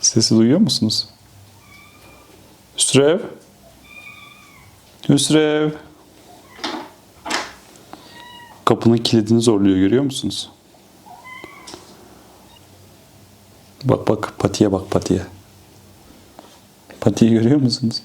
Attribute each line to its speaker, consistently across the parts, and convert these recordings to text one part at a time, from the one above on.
Speaker 1: Sesi duyuyor musunuz? Hüsrev. Hüsrev. Kapının kilidini zorluyor görüyor musunuz? Bak bak patiye bak patiye. Patiyi görüyor musunuz?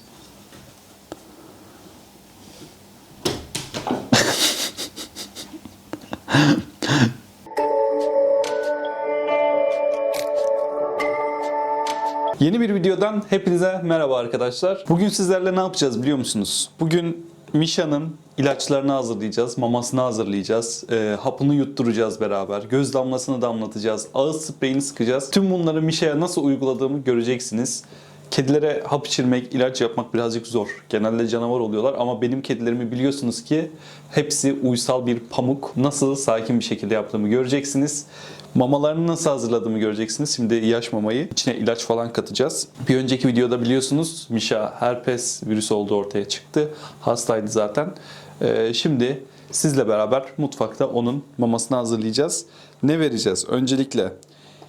Speaker 1: Yeni bir videodan hepinize merhaba arkadaşlar. Bugün sizlerle ne yapacağız biliyor musunuz? Bugün Misha'nın ilaçlarını hazırlayacağız, mamasını hazırlayacağız, e, hapını yutturacağız beraber, göz damlasını damlatacağız, ağız spreyini sıkacağız. Tüm bunları Misha'ya nasıl uyguladığımı göreceksiniz. Kedilere hap içirmek, ilaç yapmak birazcık zor. Genelde canavar oluyorlar ama benim kedilerimi biliyorsunuz ki hepsi uysal bir pamuk. Nasıl sakin bir şekilde yaptığımı göreceksiniz. Mamalarını nasıl hazırladığımı göreceksiniz. Şimdi yaş mamayı içine ilaç falan katacağız. Bir önceki videoda biliyorsunuz Misha herpes virüsü olduğu ortaya çıktı. Hastaydı zaten. Ee, şimdi sizle beraber mutfakta onun mamasını hazırlayacağız. Ne vereceğiz? Öncelikle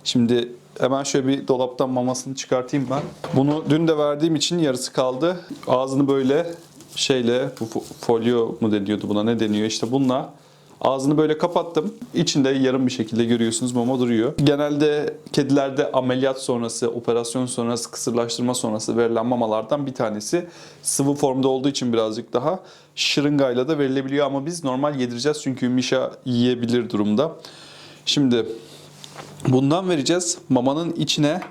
Speaker 1: Şimdi hemen şöyle bir dolaptan mamasını çıkartayım ben. Bunu dün de verdiğim için yarısı kaldı. Ağzını böyle şeyle bu fo- folyo mu deniyordu buna ne deniyor işte bununla ağzını böyle kapattım. İçinde yarım bir şekilde görüyorsunuz mama duruyor. Genelde kedilerde ameliyat sonrası, operasyon sonrası, kısırlaştırma sonrası verilen mamalardan bir tanesi. Sıvı formda olduğu için birazcık daha şırıngayla da verilebiliyor ama biz normal yedireceğiz çünkü Mişa yiyebilir durumda. Şimdi Bundan vereceğiz. Mamanın içine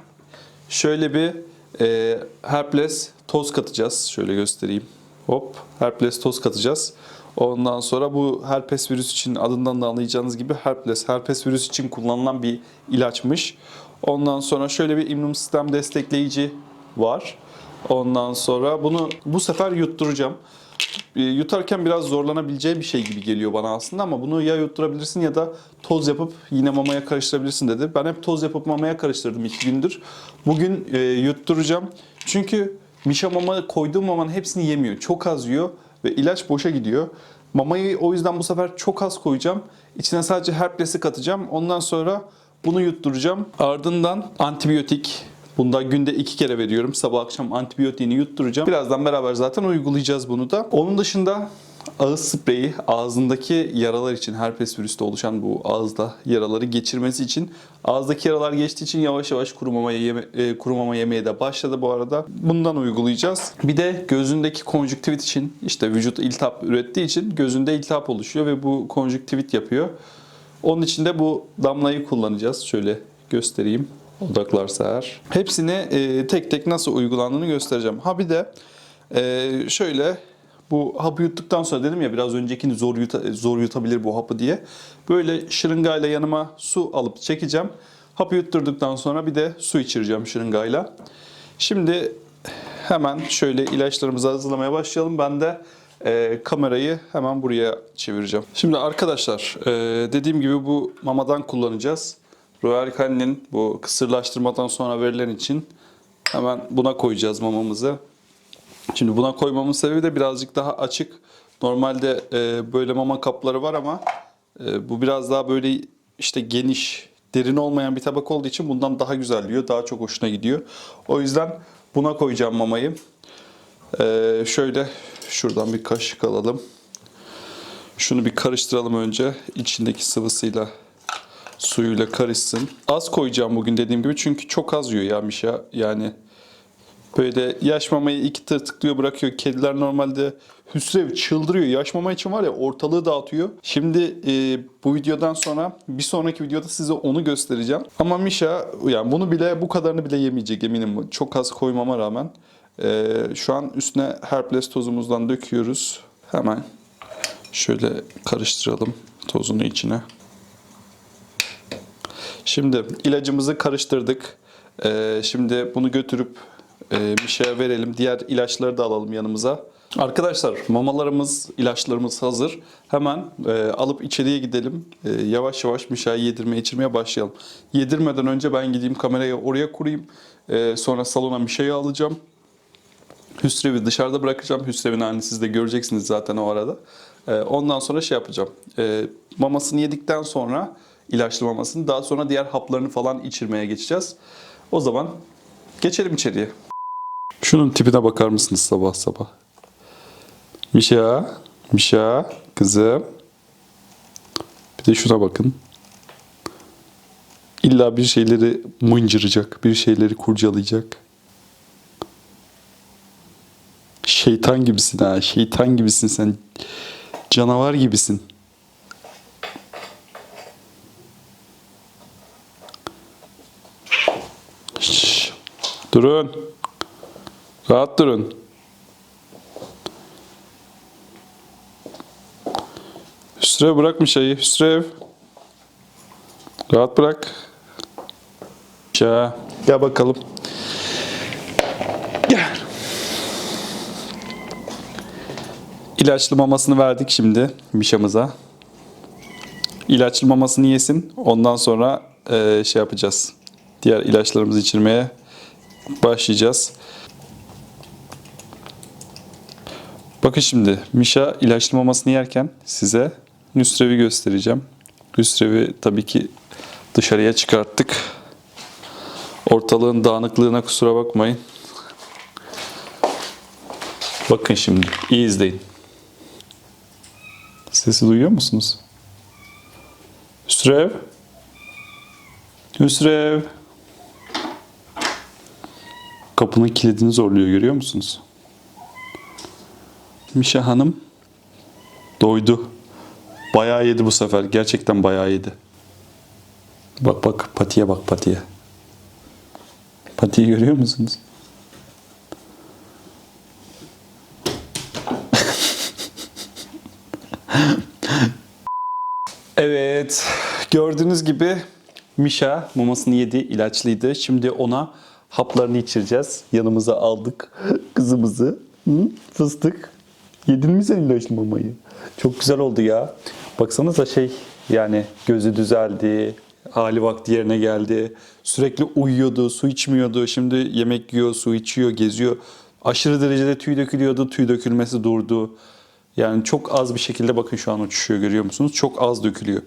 Speaker 1: şöyle bir e, herples toz katacağız. Şöyle göstereyim. Hop herples toz katacağız. Ondan sonra bu herpes virüs için adından da anlayacağınız gibi herpes, herpes virüs için kullanılan bir ilaçmış. Ondan sonra şöyle bir immün sistem destekleyici var. Ondan sonra bunu bu sefer yutturacağım. E, Yutarken biraz zorlanabileceği bir şey gibi geliyor bana aslında ama bunu ya yutturabilirsin ya da toz yapıp yine mamaya karıştırabilirsin dedi. Ben hep toz yapıp mamaya karıştırdım iki gündür. Bugün e, yutturacağım. Çünkü Mişa mama koyduğum mamanın hepsini yemiyor. Çok az yiyor ve ilaç boşa gidiyor. Mamayı o yüzden bu sefer çok az koyacağım. İçine sadece herplesi katacağım. Ondan sonra bunu yutturacağım. Ardından antibiyotik Bunda günde iki kere veriyorum. Sabah akşam antibiyotiğini yutturacağım. Birazdan beraber zaten uygulayacağız bunu da. Onun dışında ağız spreyi ağzındaki yaralar için herpes virüste oluşan bu ağızda yaraları geçirmesi için ağızdaki yaralar geçtiği için yavaş yavaş kurumama, yeme, e, kurumama yemeye de başladı bu arada. Bundan uygulayacağız. Bir de gözündeki konjüktivit için işte vücut iltihap ürettiği için gözünde iltihap oluşuyor ve bu konjüktivit yapıyor. Onun için de bu damlayı kullanacağız. Şöyle göstereyim odaklarsa eğer. Hepsini e, tek tek nasıl uygulandığını göstereceğim. Ha bir de e, şöyle bu hapı yuttuktan sonra dedim ya biraz öncekini zor, yuta- zor yutabilir bu hapı diye. Böyle şırıngayla yanıma su alıp çekeceğim. Hapı yutturduktan sonra bir de su içireceğim şırıngayla. Şimdi hemen şöyle ilaçlarımızı hazırlamaya başlayalım. Ben de e, kamerayı hemen buraya çevireceğim. Şimdi arkadaşlar e, dediğim gibi bu mamadan kullanacağız. Royal Canin'in bu kısırlaştırmadan sonra verilen için hemen buna koyacağız mamamızı. Şimdi buna koymamın sebebi de birazcık daha açık. Normalde e, böyle mama kapları var ama e, bu biraz daha böyle işte geniş, derin olmayan bir tabak olduğu için bundan daha güzelliyor. Daha çok hoşuna gidiyor. O yüzden buna koyacağım mamayı. E, şöyle şuradan bir kaşık alalım. Şunu bir karıştıralım önce içindeki sıvısıyla suyuyla karışsın. Az koyacağım bugün dediğim gibi çünkü çok az yiyor ya Mişa. Yani böyle yaş mamayı iki tırtıklıyor bırakıyor. Kediler normalde hüsrev çıldırıyor. Yaş mama için var ya ortalığı dağıtıyor. Şimdi e, bu videodan sonra bir sonraki videoda size onu göstereceğim. Ama Mişa yani bunu bile bu kadarını bile yemeyecek eminim. Çok az koymama rağmen. E, şu an üstüne herples tozumuzdan döküyoruz. Hemen şöyle karıştıralım tozunu içine. Şimdi ilacımızı karıştırdık. Ee, şimdi bunu götürüp e, bir şeye verelim. Diğer ilaçları da alalım yanımıza. Arkadaşlar mamalarımız, ilaçlarımız hazır. Hemen e, alıp içeriye gidelim. E, yavaş yavaş Mişa'yı yedirmeye, içirmeye başlayalım. Yedirmeden önce ben gideyim kamerayı oraya kurayım. E, sonra salona Mişa'yı alacağım. Hüsrev'i dışarıda bırakacağım. Hüsrev'in halini siz de göreceksiniz zaten o arada. Ee, ondan sonra şey yapacağım. Ee, mamasını yedikten sonra ilaçlı mamasını daha sonra diğer haplarını falan içirmeye geçeceğiz. O zaman geçelim içeriye. Şunun tipine bakar mısınız sabah sabah? Mişa, Mişa, kızım. Bir de şuna bakın. İlla bir şeyleri mıncıracak, bir şeyleri kurcalayacak. Şeytan gibisin ha, şeytan gibisin sen. Canavar gibisin. Durun. Rahat durun. Hüsrev bırakmış şeyi. Hüsrev. Rahat bırak. Ya. Gel bakalım. Gel. İlaçlı mamasını verdik şimdi Mişa'mıza. İlaçlı mamasını yesin. Ondan sonra eee, şey yapacağız. Diğer ilaçlarımızı içirmeye başlayacağız. Bakın şimdi Mişa ilaçlı mamasını yerken size Nüsrev'i göstereceğim. Nüsrev'i tabii ki dışarıya çıkarttık. Ortalığın dağınıklığına kusura bakmayın. Bakın şimdi iyi izleyin. Sesi duyuyor musunuz? Hüsrev. Hüsrev. Kapının kilidini zorluyor görüyor musunuz? Mişa Hanım doydu. Bayağı yedi bu sefer. Gerçekten bayağı yedi. Bak bak patiye bak patiye. Patiyi görüyor musunuz? evet. Gördüğünüz gibi Mişa mamasını yedi, ilaçlıydı. Şimdi ona haplarını içireceğiz. Yanımıza aldık kızımızı. Fıstık. Yedin mi sen ilaçlı mamayı? Çok güzel oldu ya. Baksanıza şey yani gözü düzeldi, hali vakti yerine geldi. Sürekli uyuyordu, su içmiyordu. Şimdi yemek yiyor, su içiyor, geziyor. Aşırı derecede tüy dökülüyordu, tüy dökülmesi durdu. Yani çok az bir şekilde bakın şu an uçuşuyor görüyor musunuz? Çok az dökülüyor.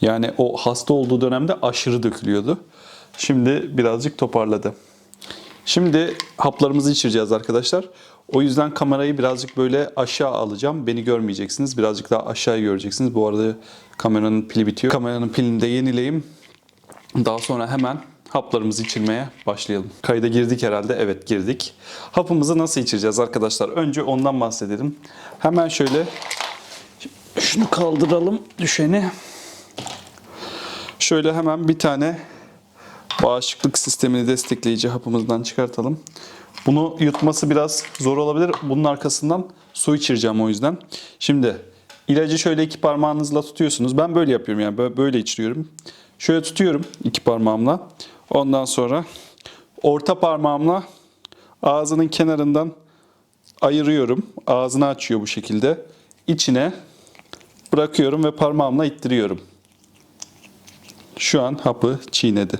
Speaker 1: Yani o hasta olduğu dönemde aşırı dökülüyordu. Şimdi birazcık toparladı. Şimdi haplarımızı içireceğiz arkadaşlar. O yüzden kamerayı birazcık böyle aşağı alacağım. Beni görmeyeceksiniz. Birazcık daha aşağı göreceksiniz. Bu arada kameranın pili bitiyor. Kameranın pilini de yenileyim. Daha sonra hemen haplarımızı içirmeye başlayalım. Kayda girdik herhalde. Evet girdik. Hapımızı nasıl içireceğiz arkadaşlar? Önce ondan bahsedelim. Hemen şöyle şunu kaldıralım düşeni. Şöyle hemen bir tane bağışıklık sistemini destekleyici hapımızdan çıkartalım. Bunu yutması biraz zor olabilir. Bunun arkasından su içireceğim o yüzden. Şimdi ilacı şöyle iki parmağınızla tutuyorsunuz. Ben böyle yapıyorum yani bö- böyle içiriyorum. Şöyle tutuyorum iki parmağımla. Ondan sonra orta parmağımla ağzının kenarından ayırıyorum. Ağzını açıyor bu şekilde. İçine bırakıyorum ve parmağımla ittiriyorum. Şu an hapı çiğnedi.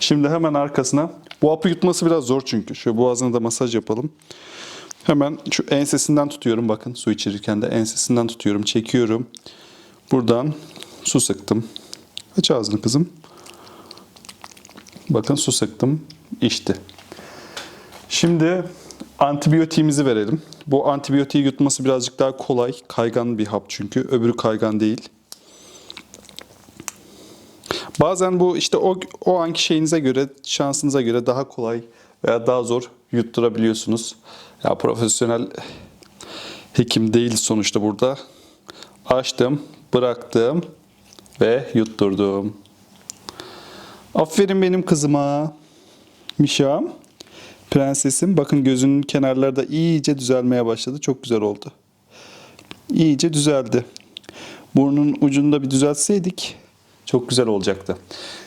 Speaker 1: Şimdi hemen arkasına bu hapı yutması biraz zor çünkü. Şöyle boğazına da masaj yapalım. Hemen şu ensesinden tutuyorum bakın su içirirken de ensesinden tutuyorum, çekiyorum. Buradan su sıktım. Aç ağzını kızım. Bakın su sıktım, içti. Şimdi antibiyotiğimizi verelim. Bu antibiyotiği yutması birazcık daha kolay. Kaygan bir hap çünkü. Öbürü kaygan değil. Bazen bu işte o, o anki şeyinize göre, şansınıza göre daha kolay veya daha zor yutturabiliyorsunuz. Ya profesyonel hekim değil sonuçta burada. Açtım, bıraktım ve yutturdum. Aferin benim kızıma. Mişa. Prensesim. Bakın gözünün kenarları da iyice düzelmeye başladı. Çok güzel oldu. İyice düzeldi. Burnun ucunu da bir düzeltseydik çok güzel olacaktı.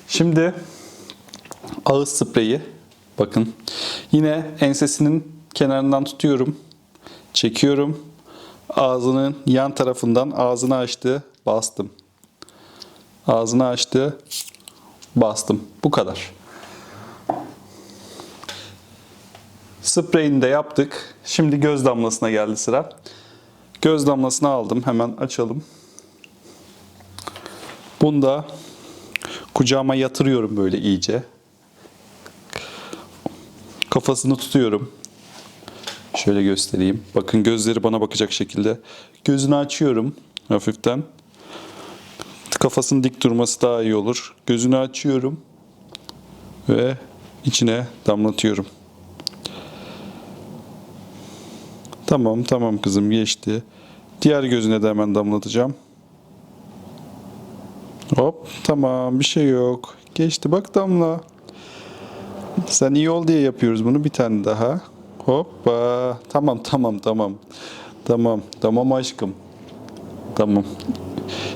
Speaker 1: Şimdi ağız spreyi bakın. Yine ensesinin kenarından tutuyorum. Çekiyorum. Ağzının yan tarafından ağzını açtı. Bastım. Ağzını açtı. Bastım. Bu kadar. Spreyini de yaptık. Şimdi göz damlasına geldi sıra. Göz damlasını aldım. Hemen açalım. Bunu da kucağıma yatırıyorum böyle iyice. Kafasını tutuyorum. Şöyle göstereyim. Bakın gözleri bana bakacak şekilde. Gözünü açıyorum hafiften. Kafasının dik durması daha iyi olur. Gözünü açıyorum ve içine damlatıyorum. Tamam tamam kızım geçti. Diğer gözüne de hemen damlatacağım. Hop tamam bir şey yok. Geçti bak damla. Sen iyi ol diye yapıyoruz bunu bir tane daha. Hoppa. Tamam tamam tamam. Tamam tamam aşkım. Tamam.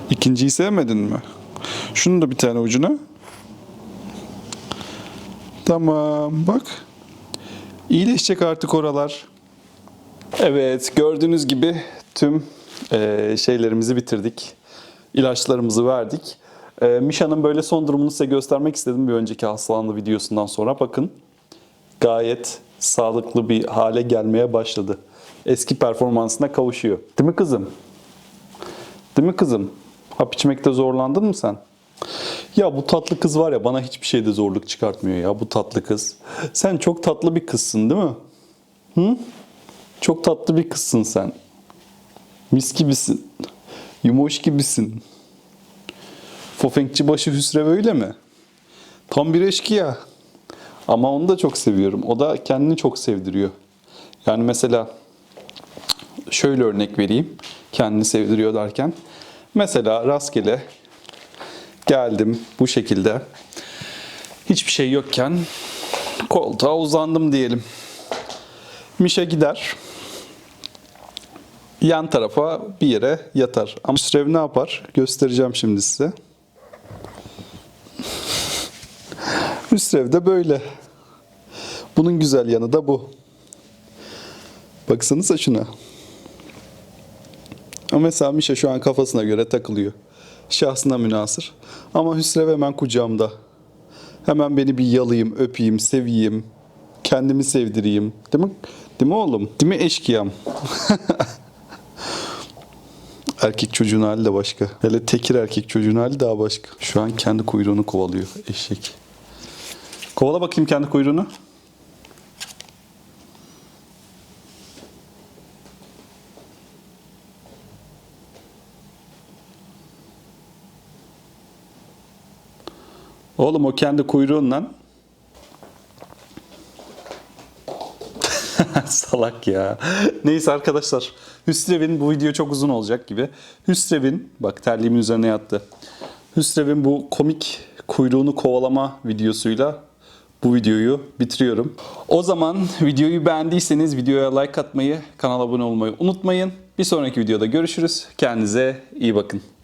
Speaker 1: İkinciyi sevmedin mi? Şunu da bir tane ucuna. Tamam bak. İyileşecek artık oralar. Evet gördüğünüz gibi tüm eee, şeylerimizi bitirdik. İlaçlarımızı verdik. Eee, Mişa'nın böyle son durumunu size göstermek istedim bir önceki hastalandı videosundan sonra. Bakın gayet sağlıklı bir hale gelmeye başladı. Eski performansına kavuşuyor. Değil mi kızım? Değil mi kızım? Hap içmekte zorlandın mı sen? Ya bu tatlı kız var ya bana hiçbir şeyde zorluk çıkartmıyor ya bu tatlı kız. Sen çok tatlı bir kızsın değil mi? Hı? Çok tatlı bir kızsın sen. Mis gibisin. Yumoş gibisin. Fofenkçi başı Hüsrev öyle mi? Tam bir eşkıya. Ama onu da çok seviyorum. O da kendini çok sevdiriyor. Yani mesela şöyle örnek vereyim. Kendini sevdiriyor derken. Mesela rastgele geldim bu şekilde. Hiçbir şey yokken koltuğa uzandım diyelim. Mişe gider. Yan tarafa bir yere yatar. Ama Hüsrev ne yapar? Göstereceğim şimdi size. Hüsrev de böyle. Bunun güzel yanı da bu. Baksanıza şuna. Mesela Mişa şu an kafasına göre takılıyor. Şahsına münasır. Ama Hüsrev hemen kucağımda. Hemen beni bir yalayayım, öpeyim, seveyim. Kendimi sevdireyim. Değil mi? Değil mi oğlum? Değil mi eşkıyam? erkek çocuğun hali de başka. Hele tekir erkek çocuğun hali daha başka. Şu an kendi kuyruğunu kovalıyor eşek. Kovala bakayım kendi kuyruğunu. Oğlum o kendi kuyruğundan Salak ya. Neyse arkadaşlar. Hüsrev'in bu video çok uzun olacak gibi. Hüsrev'in bak terliğimin üzerine yattı. Hüsrev'in bu komik kuyruğunu kovalama videosuyla bu videoyu bitiriyorum. O zaman videoyu beğendiyseniz videoya like atmayı, kanala abone olmayı unutmayın. Bir sonraki videoda görüşürüz. Kendinize iyi bakın.